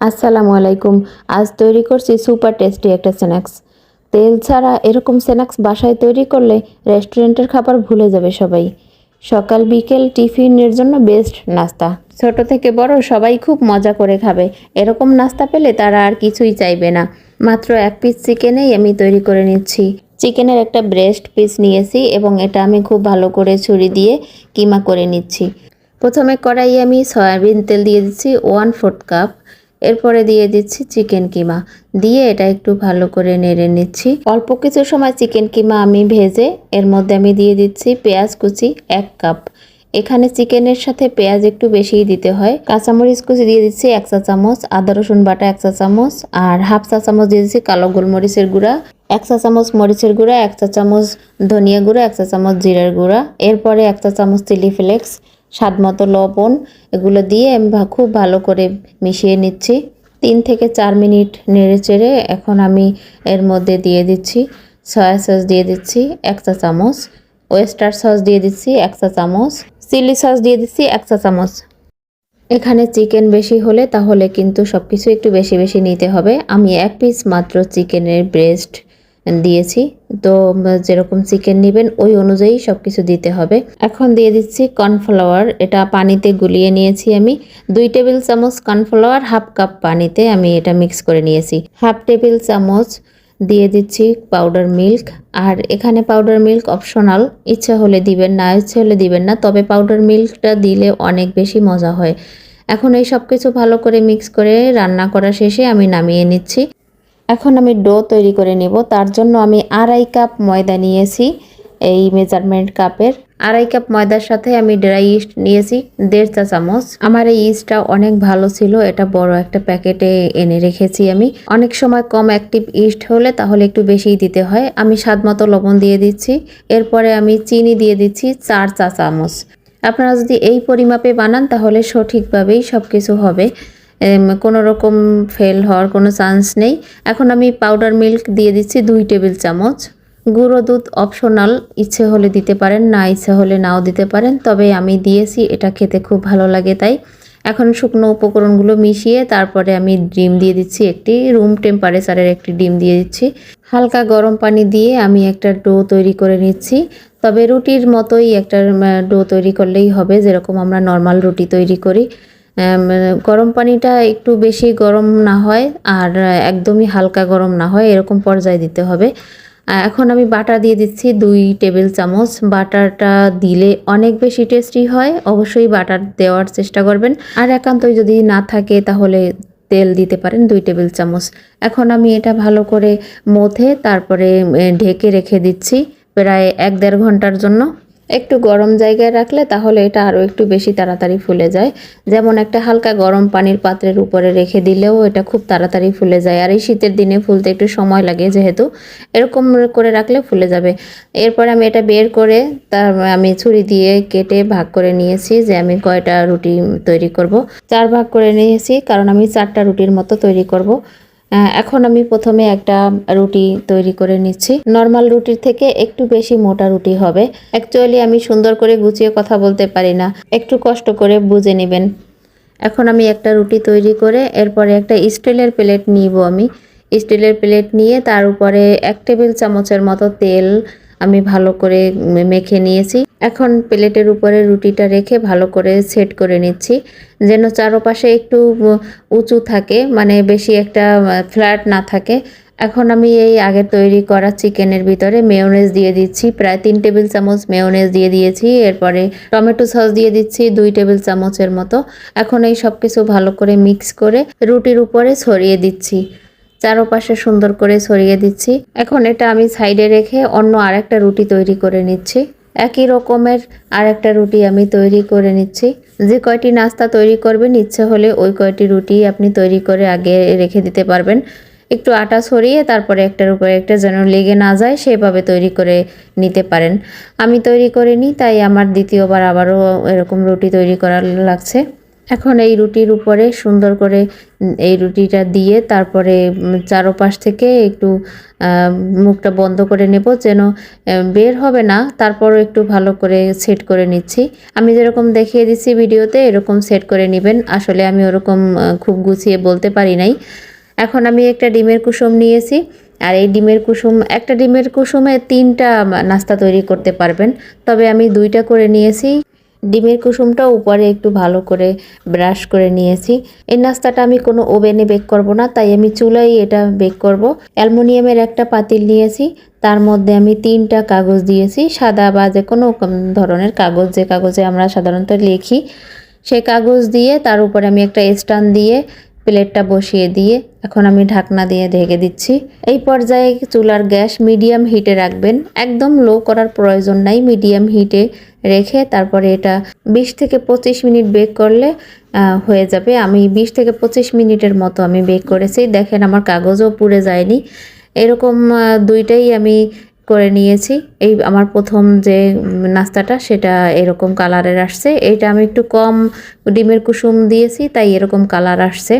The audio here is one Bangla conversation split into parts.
আসসালামু আলাইকুম। আজ তৈরি করছি সুপার টেস্টি একটা স্ন্যাক্স। তেল ছাড়া এরকম স্ন্যাক্স বাসায় তৈরি করলে রেস্টুরেন্টের খাবার ভুলে যাবে সবাই। সকাল, বিকেল টিফিনের জন্য বেস্ট নাস্তা। ছোট থেকে বড় সবাই খুব মজা করে খাবে। এরকম নাস্তা পেলে তারা আর কিছুই চাইবে না। মাত্র এক পিস চিকেনেই আমি তৈরি করে নিচ্ছি। চিকেনের একটা ব্রেস্ট পিস নিয়েছি এবং এটা আমি খুব ভালো করে ছুরি দিয়ে কিমা করে নিচ্ছি। প্রথমে কড়াইয়ে আমি সয়াবিন তেল দিয়ে দিচ্ছি ওয়ান ফোর্থ কাপ এরপরে দিয়ে দিচ্ছি চিকেন কিমা। দিয়ে এটা একটু ভালো করে নেড়ে নিচ্ছি। অল্প কিছু সময় চিকেন কিমা আমি ভেজে এর মধ্যে আমি দিয়ে দিচ্ছি পেঁয়াজ কুচি এক কাপ। এখানে চিকেনের সাথে পেঁয়াজ একটু বেশিই দিতে হয়। কাঁচামরিচ কুচি দিয়ে দিচ্ছি এক চা চামচ, আদা, রসুন বাটা এক চা চামচ, আর হাফ চা চামচ দিয়ে দিচ্ছি কালো গোলমরিচের গুঁড়া। এক চা চামচ মরিচের গুঁড়া, এক চা চামচ ধনিয়া গুঁড়া, এক চা চামচ জিরার গুঁড়া। এরপরে এক চা চামচ চিলি ফ্লেক্স স্বাদ মতো লবণ এগুলো দিয়ে আমি খুব ভালো করে মিশিয়ে নিচ্ছি। তিন থেকে চার মিনিট নেড়ে চেড়ে এখন আমি এর মধ্যে দিয়ে দিচ্ছি সয়া সস দিয়ে দিচ্ছি এক চা চামচ, ওয়েস্টার সস দিয়ে দিচ্ছি এক চা চামচ, চিলি সস দিয়ে দিচ্ছি এক চা চামচ। এখানে চিকেন বেশি হলে তাহলে কিন্তু সব কিছু একটু বেশি বেশি নিতে হবে। আমি এক পিস মাত্র চিকেনের ব্রেস্ট দিয়েছি। তো যেরকম চিকেন নেবেন, ওই অনুযায়ী সব কিছু দিতে হবে। এখন দিয়ে দিচ্ছি কর্নফ্লাওয়ার। এটা পানিতে গুলিয়ে নিয়েছি আমি। দুই টেবিল চামচ কর্নফ্লাওয়ার, হাফ কাপ পানিতে আমি এটা মিক্স করে নিয়েছি। হাফ টেবিল চামচ দিয়ে দিচ্ছি পাউডার মিল্ক। আর এখানে পাউডার মিল্ক অপশনাল। ইচ্ছা হলে দিবেন, না ইচ্ছে হলে দিবেন না। তবে পাউডার মিল্কটা দিলে অনেক বেশি মজা হয়। এখন এই সব কিছু ভালো করে মিক্স করে রান্না করা শেষে আমি নামিয়ে নিচ্ছি। এখন আমি ডো তৈরি করে নেব। তার জন্য আমি আড়াই কাপ ময়দা নিয়েছি এই মেজারমেন্ট কাপের। আড়াই কাপ ময়দার সাথে আমি ড্রাই ইস্ট নিয়েছি, দেড় চা চামচ। আমার এই ইস্টটা অনেক ভালো ছিল, এটা বড় একটা প্যাকেটে এনে রেখেছি আমি। অনেক সময় কম অ্যাক্টিভ ইস্ট হলে তাহলে একটু বেশিই দিতে হয়। আমি স্বাদ মতো লবণ দিয়ে দিচ্ছি। এরপরে আমি চিনি দিয়ে দিচ্ছি চার চা চামচ। আপনারা যদি এই পরিমাপে বানান তাহলে সঠিকভাবেই সব কিছু হবে। কোনো রকম ফেল হওয়ার কোনো চান্স নেই। এখন আমি পাউডার মিল্ক দিয়ে দিচ্ছি দুই টেবিল চামচ। গুঁড়ো দুধ অপশনাল ইচ্ছে হলে দিতে পারেন, না ইচ্ছে হলে নাও দিতে পারেন, তবে আমি দিয়েছি, এটা খেতে খুব ভালো লাগে তাই। এখন শুকনো উপকরণগুলো মিশিয়ে তারপরে আমি ডিম দিয়ে দিচ্ছি একটি রুম টেম্পারেচারের একটি ডিম দিয়ে দিচ্ছি। হালকা গরম পানি দিয়ে আমি একটা ডো তৈরি করে নিচ্ছি, তবে রুটির মতোই একটা ডো তৈরি করলেই হবে, যেরকম আমরা নর্মাল রুটি তৈরি করি। গরম পানিটা একটু বেশি গরম না হয় আর একদমই হালকা গরম না হয়, এরকম পর্যায়ে দিতে হবে। এখন আমি বাটার দিয়ে দিচ্ছি দুই টেবিল চামচ। বাটারটা দিলে অনেক বেশি টেস্টি হয়, অবশ্যই বাটার দেওয়ার চেষ্টা করবেন। আর একান্তই যদি না থাকে তাহলে তেল দিতে পারেন দুই টেবিল চামচ। এখন আমি এটা ভালো করে মথে তারপরে ঢেকে রেখে দিচ্ছি প্রায় এক দেড় ঘণ্টার জন্য। একটু গরম জায়গায় রাখলে তাহলে এটা আরও একটু বেশি তাড়াতাড়ি ফুলে যায়। যেমন একটা হালকা গরম পানির পাত্রের উপরে রেখে দিলেও এটা খুব তাড়াতাড়ি ফুলে যায়। আর এই শীতের দিনে ফুলতে একটু সময় লাগে যেহেতু, এরকম করে রাখলে ফুলে যাবে। এরপরে আমি এটা বের করে তার আমি ছুরি দিয়ে কেটে ভাগ করে নিয়েছি যে আমি কয়টা রুটি তৈরি করব। চার ভাগ করে নিয়েছি, কারণ আমি চারটা রুটির মতো তৈরি করব। এখন আমি প্রথমে একটা রুটি তৈরি করে নিচ্ছি। নর্মাল রুটির থেকে একটু বেশি মোটা রুটি হবে। অ্যাকচুয়ালি আমি সুন্দর করে গুছিয়ে কথা বলতে পারি না। একটু কষ্ট করে বুঝে নেবেন। এখন আমি একটা রুটি তৈরি করে এরপরে একটা স্টিলের প্লেট নিব আমি। স্টিলের প্লেট নিয়ে তার উপরে এক টেবিল চামচের মতো তেল আমি ভালো করে মেখে নিয়েছি। এখন প্লেটের উপরে রুটিটা রেখে ভালো করে সেট করে নিচ্ছি। যেন চারপাশে একটু উঁচু থাকে মানে বেশি একটা ফ্ল্যাট না থাকে। এখন আমি এই আগে তৈরি করা চিকেনের ভিতরে মেয়োনেজ দিয়ে দিচ্ছি। প্রায় তিন টেবিল চামচ মেয়োনেজ দিয়ে দিয়েছি। এরপরে টমেটো সস দিয়ে দিচ্ছি দুই টেবিল চামচের মতো। এখন এই সব কিছু ভালো করে মিক্স করে রুটির উপরে ছড়িয়ে দিচ্ছি। চারপাশে সুন্দর করে ছড়িয়ে দিচ্ছি। এখন এটা আমি সাইডে রেখে অন্য আরেকটা রুটি তৈরি করে নিচ্ছি। একই রকমের আরেকটা রুটি আমি তৈরি করে নিচ্ছি। যে কয়টি নাস্তা তৈরি করবেন, ইচ্ছে হলে ওই কয়টি রুটি আপনি তৈরি করে আগে রেখে দিতে পারবেন। একটু আটা ছড়িয়ে তারপরে একটার উপরে একটা যেন লেগে না যায়, সেভাবে তৈরি করে নিতে পারেন। আমি তৈরি করে নিই, তাই আমার দ্বিতীয়বার আবারও এরকম রুটি তৈরি করার লাগছে। এখন এই রুটির উপরে সুন্দর করে এই রুটিটা দিয়ে তারপরে চারোপাশ থেকে একটু মুখটা বন্ধ করে নেব যেন বের হবে না। তারপরও একটু ভালো করে সেট করে নিচ্ছি। আমি যেরকম দেখিয়ে দিচ্ছি ভিডিওতে, এরকম সেট করে নেবেন। আসলে আমি ওরকম খুব গুছিয়ে বলতে পারি নাই। এখন আমি একটা ডিমের কুসুম নিয়েছি। আর এই ডিমের কুসুম, একটা ডিমের কুসুমে তিনটা নাস্তা তৈরি করতে পারবেন। তবে আমি দুইটা করে নিয়েছি। ডিমের কুসুমটা উপরে একটু ভালো করে ব্রাশ করে নিয়েছি। এই নাস্তাটা আমি কোনো ওভেনে বেক করব না, তাই আমি চুলাই এটা বেক করব। অ্যালমোনিয়ামের একটা পাতিল নিয়েছি, তার মধ্যে আমি তিনটা কাগজ দিয়েছি, সাদা বা যে কোনো ধরনের কাগজ, যে কাগজে আমরা সাধারণত লিখি, সে কাগজ দিয়ে তার উপরে আমি একটা স্টান দিয়ে প্লেটটা বসিয়ে দিয়ে এখন আমি ঢাকনা দিয়ে ঢেকে দিচ্ছি। এই পর্যায়ে চুলার গ্যাস মিডিয়াম হিটে রাখবেন। একদম লো করার প্রয়োজন নাই, মিডিয়াম হিটে রেখে তারপরে এটা বিশ থেকে পঁচিশ মিনিট বেক করলে হয়ে যাবে। আমি বিশ থেকে পঁচিশ মিনিটের মতো আমি বেক করেছি। দেখেন আমার কাগজও পুড়ে যায়নি। এরকম দুইটাই আমি করে নিয়েছি। এই আমার প্রথম যে নাস্তাটা সেটা এরকম কালারের আসছে। এটা আমি একটু কম ডিমের কুসুম দিয়েছি, তাই এরকম কালার আসছে।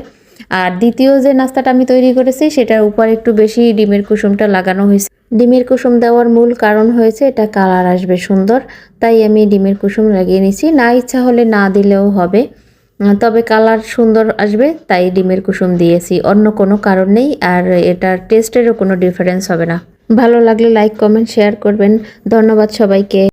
আর দ্বিতীয় যে নাস্তাটা আমি তৈরি করেছি, সেটার উপর একটু বেশি ডিমের কুসুমটা লাগানো হয়েছে। ডিমের কুসুম দেওয়ার মূল কারণ হয়েছে, এটা কালার আসবে সুন্দর, তাই আমি ডিমের কুসুম লাগিয়ে নিছি না ইচ্ছা হলে না দিলেও হবে, তবে কালার সুন্দর আসবে, তাই ডিমের কুসুম দিয়েছি। অন্য কোনো কারণ নেই, আর এটার টেস্টেরও কোনো ডিফারেন্স হবে না। ভালো লাগলে লাইক, কমেন্ট, শেয়ার করবেন। ধন্যবাদ সবাইকে।